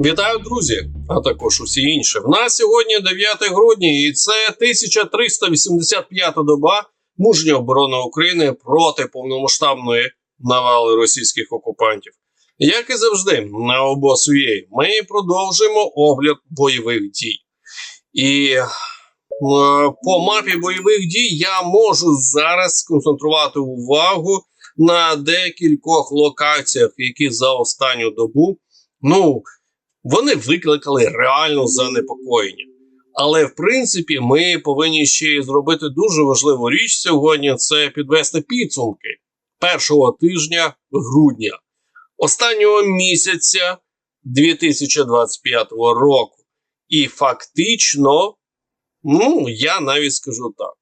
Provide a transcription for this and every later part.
Вітаю, друзі, а також усі інші. В нас сьогодні 9 грудня, і це 1385 доба мужньої оборони України проти повномасштабної навали російських окупантів. Як і завжди, на обосує ми продовжуємо огляд бойових дій. І е, по мапі бойових дій я можу зараз сконцентрувати увагу на декількох локаціях, які за останню добу. Ну, вони викликали реально занепокоєння. Але в принципі, ми повинні ще й зробити дуже важливу річ сьогодні: це підвести підсумки першого тижня грудня, останнього місяця 2025 року. І фактично, ну я навіть скажу так: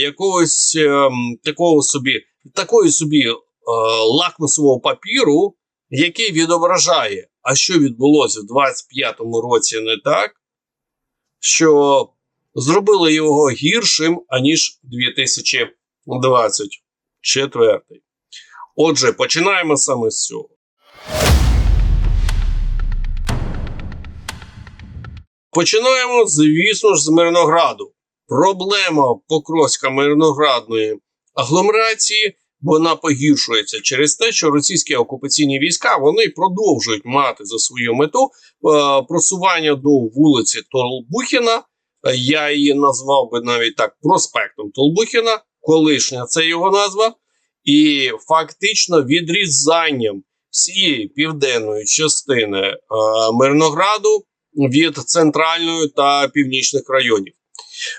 якогось е, такого собі, такої собі е, лакмусового папіру, який відображає а що відбулося в 25-му році не так, що зробило його гіршим, аніж 2024. Отже, починаємо саме з цього. Починаємо, звісно ж, з Мирнограду. Проблема Покровська мирноградної агломерації вона погіршується через те, що російські окупаційні війська вони продовжують мати за свою мету е, просування до вулиці Толбухіна. Е, я її назвав би навіть так проспектом Толбухіна, колишня це його назва, і фактично відрізанням всієї південної частини е, Мирнограду від центральної та північних районів.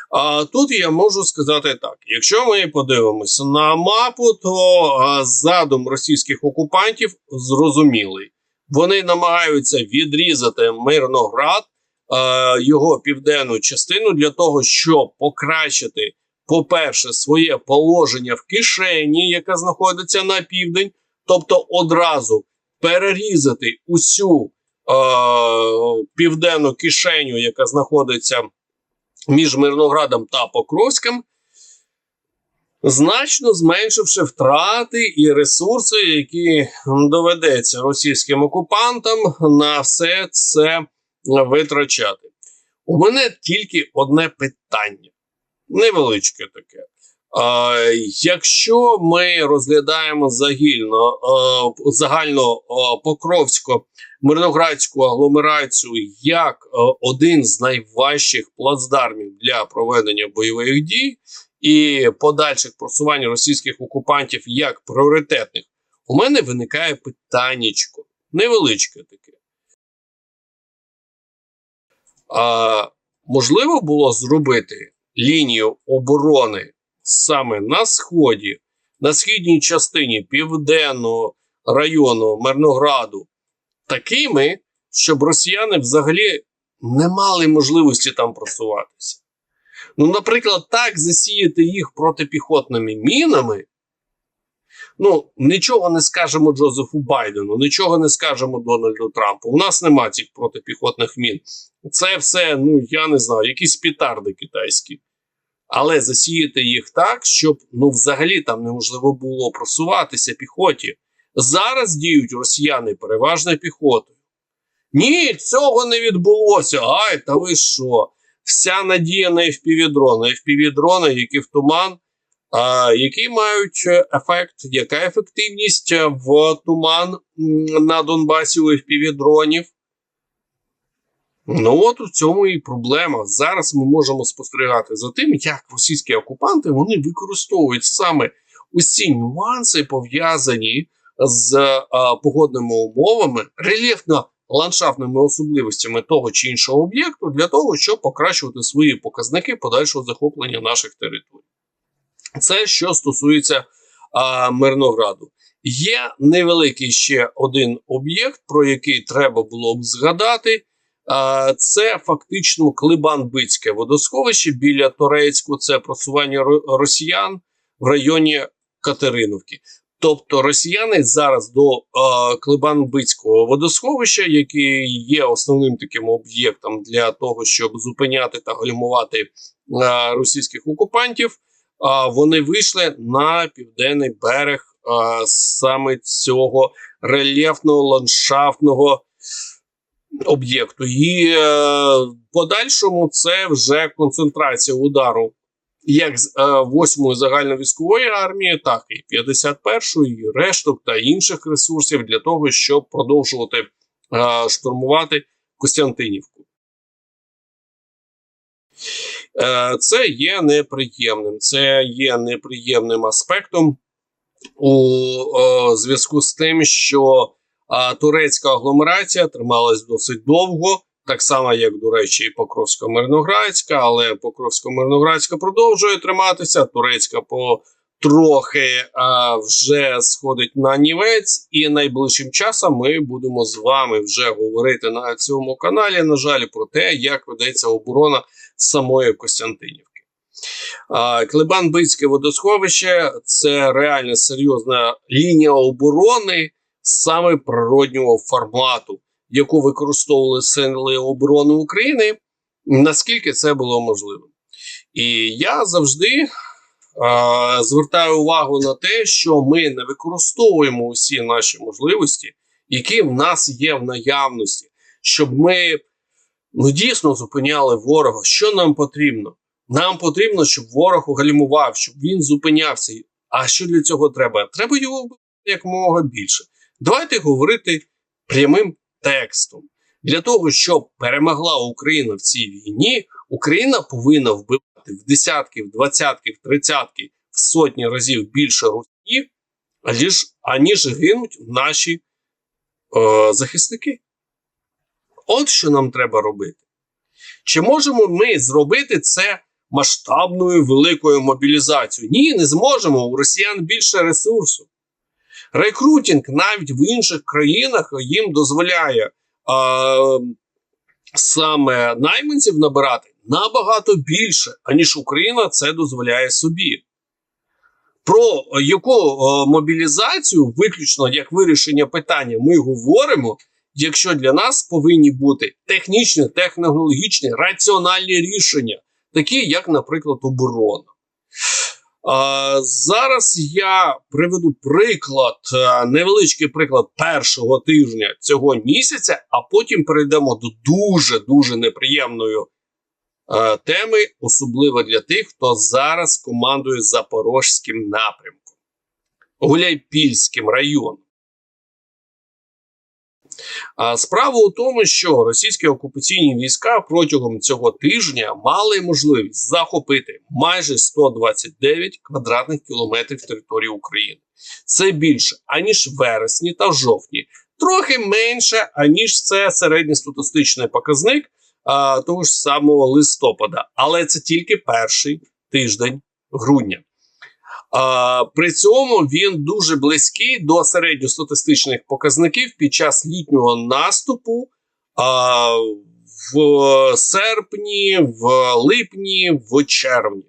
А тут я можу сказати так: якщо ми подивимося на мапу, то задум російських окупантів зрозумілий. Вони намагаються відрізати Мирноград, його південну частину для того, щоб покращити, по-перше, своє положення в кишені, яка знаходиться на південь, тобто одразу перерізати усю а, південну кишеню, яка знаходиться між Мирноградом та Покровським, значно зменшивши втрати і ресурси, які доведеться російським окупантам на все це витрачати. У мене тільки одне питання, невеличке таке. Якщо ми розглядаємо загільно загально покровсько мирноградську агломерацію як один з найважчих плацдармів для проведення бойових дій і подальших просувань російських окупантів як пріоритетних, у мене виникає питаннячко, невеличке таке. А, Можливо було зробити лінію оборони саме на сході, на східній частині південного району Мирнограду такими, щоб росіяни взагалі не мали можливості там просуватися. Ну, наприклад, так засіяти їх протипіхотними мінами. Ну, нічого не скажемо Джозефу Байдену, нічого не скажемо Дональду Трампу. У нас нема цих протипіхотних мін. Це все, ну я не знаю, якісь пітарди китайські але засіяти їх так, щоб ну взагалі там неможливо було просуватися піхоті. Зараз діють росіяни переважно піхотою. Ні, цього не відбулося. Ай, та ви що? Вся надія на FPV-дрони. FPV-дрони, які в туман, а, які мають ефект, яка ефективність в туман на Донбасі у FPV-дронів? Ну от у цьому і проблема. Зараз ми можемо спостерігати за тим, як російські окупанти вони використовують саме усі нюанси, пов'язані з погодними умовами, рельєфно ландшафтними особливостями того чи іншого об'єкту для того, щоб покращувати свої показники подальшого захоплення наших територій. Це що стосується а, Мирнограду. Є невеликий ще один об'єкт, про який треба було б згадати. Це фактично Клибан-Бицьке водосховище біля Торецьку. Це просування росіян в районі Катериновки. Тобто росіяни зараз до е, Клибан-Бицького водосховища, який є основним таким об'єктом для того, щоб зупиняти та гальмувати е, російських окупантів, е, вони вийшли на південний берег е, саме цього рельєфного ландшафтного об'єкту. І е, подальшому це вже концентрація удару як з е, 8-ї загальновійськової армії, так і 51-ї, і решток та інших ресурсів для того, щоб продовжувати е, штурмувати Костянтинівку. Е, Це є неприємним. Це є неприємним аспектом у е, зв'язку з тим, що е, турецька агломерація трималась досить довго, так само, як, до речі, і Покровсько-Мирноградська, але Покровсько-Мирноградська продовжує триматися. Турецька по трохи а, вже сходить на нівець, і найближчим часом ми будемо з вами вже говорити на цьому каналі. На жаль, про те, як ведеться оборона самої Костянтинівки. А, Клебан-Бицьке водосховище це реально серйозна лінія оборони саме природнього формату, яку використовували сили оборони України, наскільки це було можливо. І я завжди звертаю увагу на те, що ми не використовуємо усі наші можливості, які в нас є в наявності, щоб ми ну, дійсно зупиняли ворога. Що нам потрібно? Нам потрібно, щоб ворог гальмував, щоб він зупинявся. А що для цього треба? Треба його якомога більше. Давайте говорити прямим текстом. Для того, щоб перемогла Україна в цій війні, Україна повинна вбивати в десятки, в двадцятки, в тридцятки, в сотні разів більше русні, аніж, аніж гинуть наші е, захисники. От що нам треба робити. Чи можемо ми зробити це масштабною великою мобілізацією? Ні, не зможемо. У росіян більше ресурсу. Рекрутинг навіть в інших країнах їм дозволяє е, саме найманців набирати набагато більше, аніж Україна це дозволяє собі. Про яку мобілізацію, виключно як вирішення питання, ми говоримо, якщо для нас повинні бути технічні, технологічні, раціональні рішення, такі як, наприклад, оборона. Зараз я приведу приклад, невеличкий приклад першого тижня цього місяця, а потім перейдемо до дуже дуже неприємної теми, особливо для тих, хто зараз командує Запорозьким напрямком, Гуляйпільським районом. Справа у тому, що російські окупаційні війська протягом цього тижня мали можливість захопити майже 129 квадратних кілометрів території України. Це більше аніж вересні та жовтні, трохи менше, аніж це середньостатистичний показник а, того ж самого листопада. Але це тільки перший тиждень грудня. При цьому він дуже близький до середньостатистичних показників під час літнього наступу в серпні, в липні, в червні.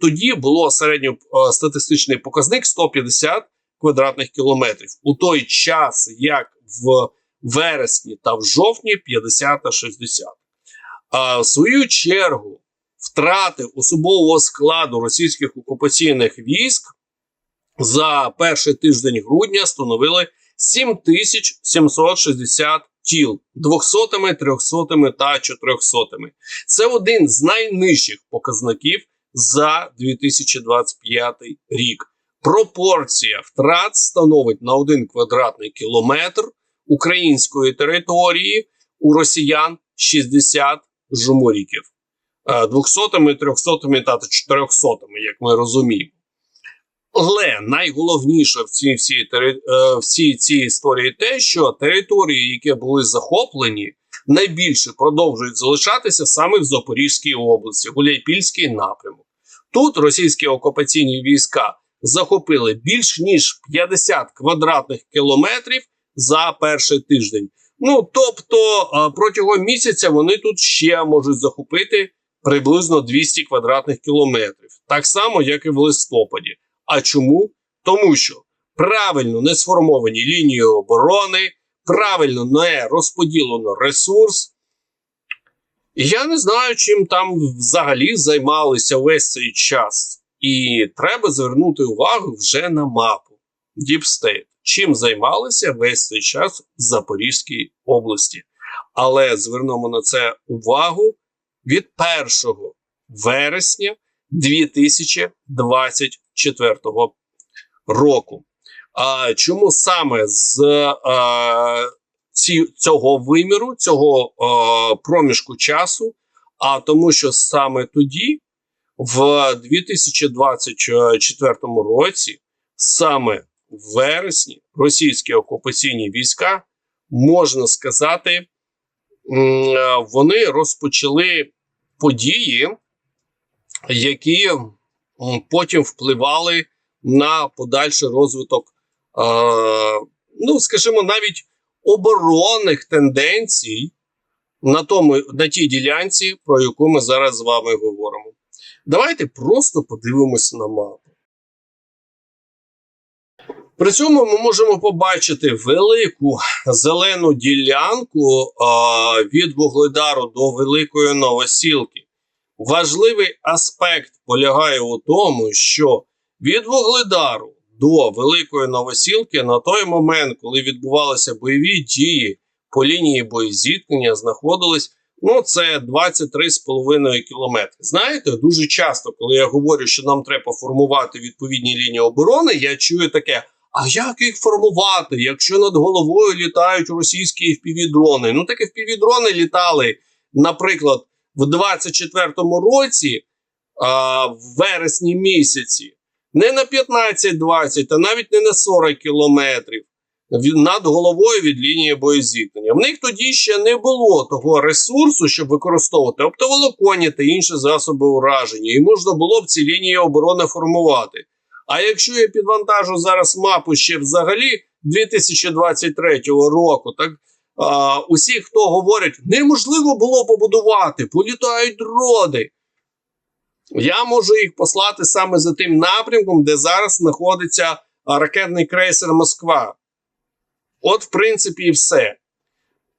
Тоді було середньостатистичний показник 150 квадратних кілометрів. У той час, як в вересні та в жовтні 50 та 60. В свою чергу втрати особового складу російських окупаційних військ за перший тиждень грудня становили 7760 тіл 200, 300 та 400. Це один з найнижчих показників за 2025 рік. Пропорція втрат становить на один квадратний кілометр української території у росіян 60 жуморіків. 200, 300 та 400, як ми розуміємо. Але найголовніше в цій всій всій цій історії те, що території, які були захоплені, найбільше продовжують залишатися саме в Запорізькій області, Гуляйпільський напрямок. Тут російські окупаційні війська захопили більш ніж 50 квадратних кілометрів за перший тиждень. Ну тобто протягом місяця вони тут ще можуть захопити приблизно 200 квадратних кілометрів, так само, як і в листопаді. А чому? Тому що правильно не сформовані лінії оборони, правильно не розподілено ресурс. Я не знаю, чим там взагалі займалися весь цей час. І треба звернути увагу вже на мапу State. Чим займалися весь цей час в Запорізькій області. Але звернемо на це увагу від 1 вересня 2024 року. А чому саме з а, ці, цього виміру, цього а, проміжку часу? А тому, що саме тоді, в 2024 році, саме в вересні, російські окупаційні війська, можна сказати, вони розпочали події, які потім впливали на подальший розвиток, ну скажімо, навіть оборонних тенденцій на тому на тій ділянці, про яку ми зараз з вами говоримо. Давайте просто подивимося на мапу. При цьому ми можемо побачити велику зелену ділянку від Вугледару до Великої Новосілки. Важливий аспект полягає у тому, що від Вугледару до Великої Новосілки на той момент, коли відбувалися бойові дії по лінії боєзіткнення, знаходились ну це 23,5 кілометри. Знаєте, дуже часто, коли я говорю, що нам треба формувати відповідні лінії оборони, я чую таке. А як їх формувати, якщо над головою літають російські FPV-дрони? Ну, такі FPV-дрони літали, наприклад, в 24-му році, а, в вересні місяці, не на 15-20, а навіть не на 40 кілометрів над головою від лінії боєзіткнення. В них тоді ще не було того ресурсу, щоб використовувати оптоволоконні та інші засоби ураження, і можна було б ці лінії оборони формувати. А якщо я підвантажу зараз мапу ще взагалі 2023 року, так а, усі, хто говорять, неможливо було побудувати, політають дрони. Я можу їх послати саме за тим напрямком, де зараз знаходиться ракетний крейсер Москва. От, в принципі, і все.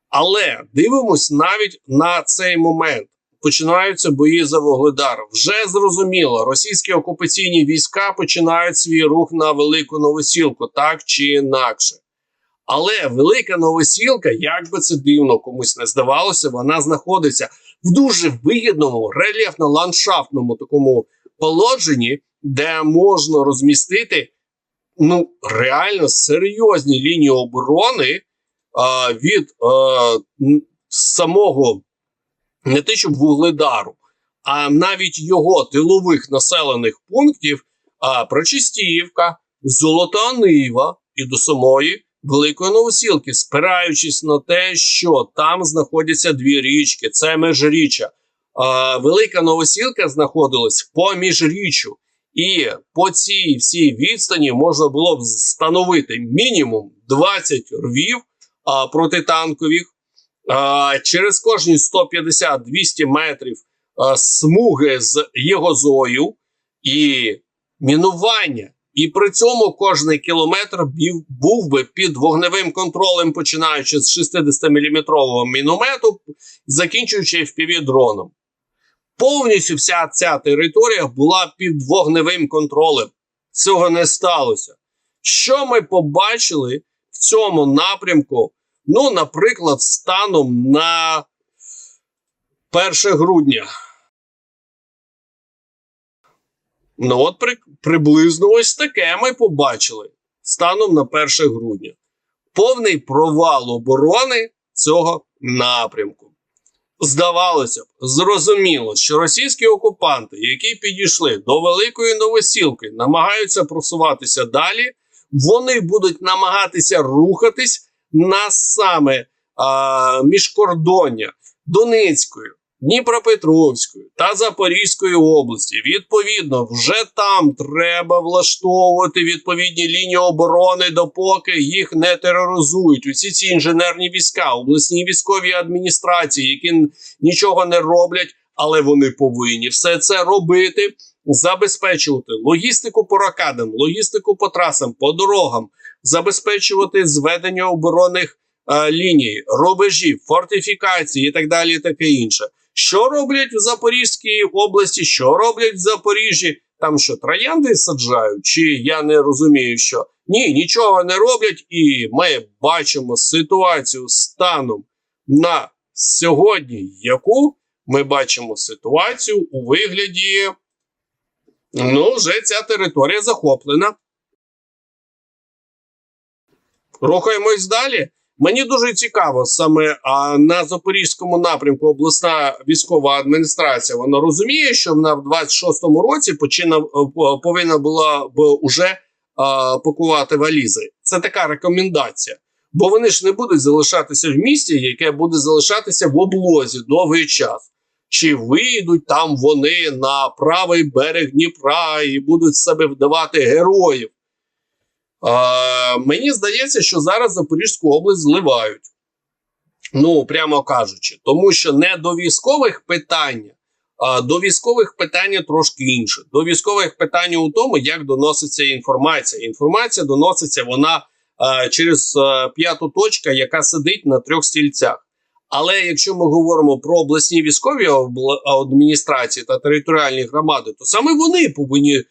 Але дивимось навіть на цей момент. Починаються бої за Вугледар. Вже зрозуміло, російські окупаційні війська починають свій рух на велику новосілку, так чи інакше. Але велика новосілка, як би це дивно комусь не здавалося, вона знаходиться в дуже вигідному рельєфно-ландшафтному такому положенні, де можна розмістити ну реально серйозні лінії оборони а, від а, самого не те, щоб вугледару, а навіть його тилових населених пунктів а, Прочистіївка, Золота Нива і до самої Великої Новосілки, спираючись на те, що там знаходяться дві річки, це межріччя. А, Велика Новосілка знаходилась поміж річчю. І по цій всій відстані можна було б встановити мінімум 20 рвів а, протитанкових. Через кожні 150-200 метрів смуги з єгозою і мінування. І при цьому кожний кілометр був би під вогневим контролем, починаючи з 60-мм міномету, закінчуючи FPV-дроном. Повністю вся ця територія була під вогневим контролем. Цього не сталося. Що ми побачили в цьому напрямку? Ну, наприклад, станом на 1 грудня. Ну, от при, приблизно ось таке ми побачили станом на 1 грудня. Повний провал оборони цього напрямку. Здавалося б, зрозуміло, що російські окупанти, які підійшли до Великої Новосілки, намагаються просуватися далі, вони будуть намагатися рухатись на саме а, міжкордоння Донецької, Дніпропетровської та Запорізької області. Відповідно, вже там треба влаштовувати відповідні лінії оборони, допоки їх не тероризують. Усі ці інженерні війська, обласні військові адміністрації, які нічого не роблять, але вони повинні все це робити. Забезпечувати логістику по ракадам, логістику по трасам, по дорогам, забезпечувати зведення оборонних е, ліній, рубежів, фортифікації і так далі, і таке інше. Що роблять в Запорізькій області? Що роблять в Запоріжжі? Там що троянди саджають? Чи я не розумію, що ні, нічого не роблять, і ми бачимо ситуацію станом на сьогодні яку ми бачимо ситуацію у вигляді, ну, вже ця територія захоплена. Рухаємось далі. Мені дуже цікаво саме а, на Запорізькому напрямку обласна військова адміністрація. Вона розуміє, що вона в 26-му році почина, е, повинна була б уже а, пакувати валізи. Це така рекомендація. Бо вони ж не будуть залишатися в місті, яке буде залишатися в облозі довгий час. Чи вийдуть там вони на правий берег Дніпра і будуть себе вдавати героїв? Е, мені здається, що зараз Запорізьку область зливають. Ну, прямо кажучи, тому що не до військових питань, а до військових питань трошки інше. До військових питань у тому, як доноситься інформація. Інформація доноситься вона а, через а, п'яту точку, яка сидить на трьох стільцях. Але якщо ми говоримо про обласні військові адміністрації та територіальні громади, то саме вони повинні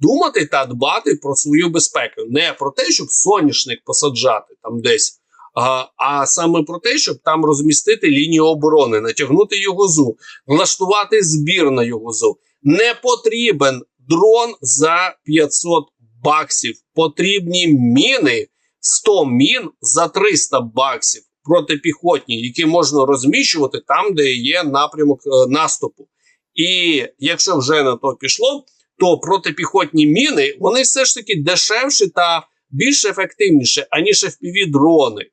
думати та дбати про свою безпеку, не про те, щоб соняшник посаджати там десь, а, а саме про те, щоб там розмістити лінію оборони, натягнути його зу, влаштувати збір на його зу. Не потрібен дрон за 500 баксів. Потрібні міни 100 мін за 300 баксів протипіхотні, які можна розміщувати там, де є напрямок е, наступу. І якщо вже на то пішло, то протипіхотні міни вони все ж таки дешевші та більш ефективніші, аніж fpv дрони.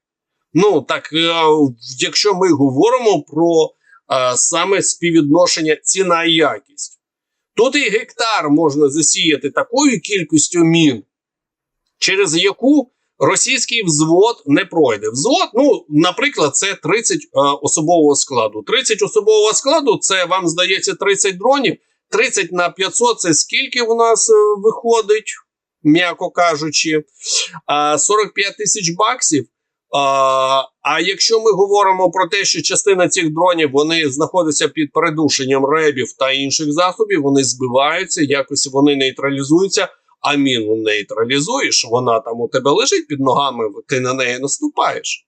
Ну так е, якщо ми говоримо про е, саме співвідношення ціна і якість, тут і гектар можна засіяти такою кількістю мін, через яку російський взвод не пройде. Взвод, ну, наприклад, це 30 е, особового складу. 30 особового складу це вам здається 30 дронів. 30 на 500 це скільки в нас е, виходить, м'яко кажучи, 45 тисяч баксів. А якщо ми говоримо про те, що частина цих дронів вони знаходяться під передушенням ребів та інших засобів, вони збиваються, якось вони нейтралізуються. А міну нейтралізуєш, вона там у тебе лежить під ногами, ти на неї наступаєш.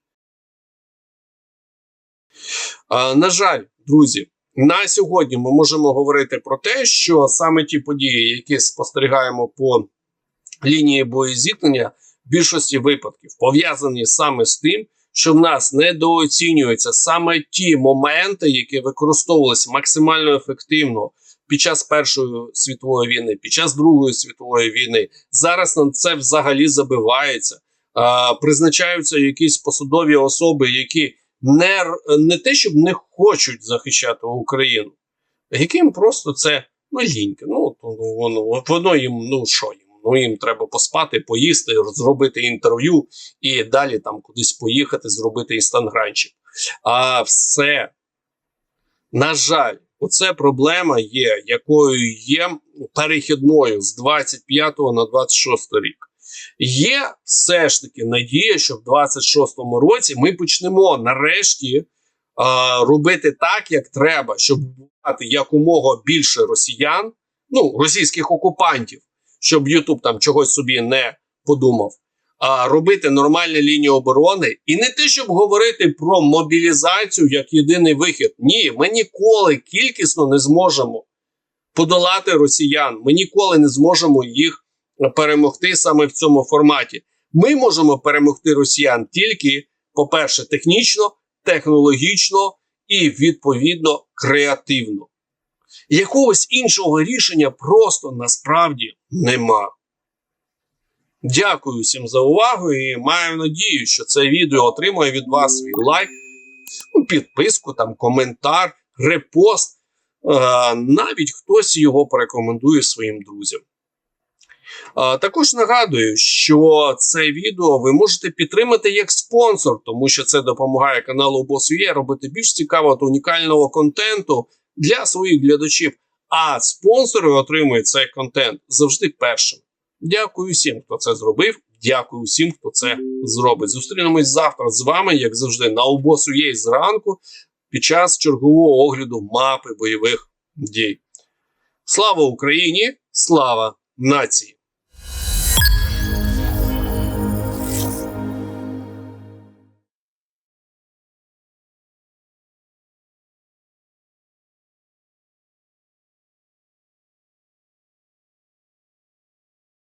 А, На жаль, друзі, на сьогодні ми можемо говорити про те, що саме ті події, які спостерігаємо по лінії боєзіткнення, в більшості випадків пов'язані саме з тим, що в нас недооцінюються саме ті моменти, які використовувалися максимально ефективно під час Першої світової війни, під час Другої світової війни. Зараз на це взагалі забивається. Призначаються якісь посадові особи, які не не те, щоб не хочуть захищати Україну, яким просто це ну, лінька. Ну, воно воно їм, ну що їм? Ну їм треба поспати, поїсти, зробити інтерв'ю і далі там кудись поїхати, зробити інстагранчик. А все, на жаль, оце проблема є, якою є перехідною з 25 на 26 рік. Є все ж таки надія, що в 26-му році ми почнемо нарешті е, робити так, як треба, щоб бувати якомога більше росіян, ну російських окупантів, щоб Ютуб там чогось собі не подумав. А робити нормальні лінії оборони і не те, щоб говорити про мобілізацію як єдиний вихід. Ні, ми ніколи кількісно не зможемо подолати росіян. Ми ніколи не зможемо їх перемогти саме в цьому форматі. Ми можемо перемогти росіян тільки, по-перше, технічно, технологічно і відповідно креативно. Якогось іншого рішення просто насправді нема. Дякую всім за увагу і маю надію, що це відео отримує від вас свій лайк, підписку, там, коментар, репост. Навіть хтось його порекомендує своїм друзям. Також нагадую, що це відео ви можете підтримати як спонсор, тому що це допомагає каналу Boss.ua робити більш цікавого та унікального контенту для своїх глядачів. А спонсори отримують цей контент завжди першим. Дякую всім, хто це зробив. Дякую всім, хто це зробить. Зустрінемось завтра з вами, як завжди, на Boss.ua зранку під час чергового огляду мапи бойових дій. Слава Україні! Слава нації!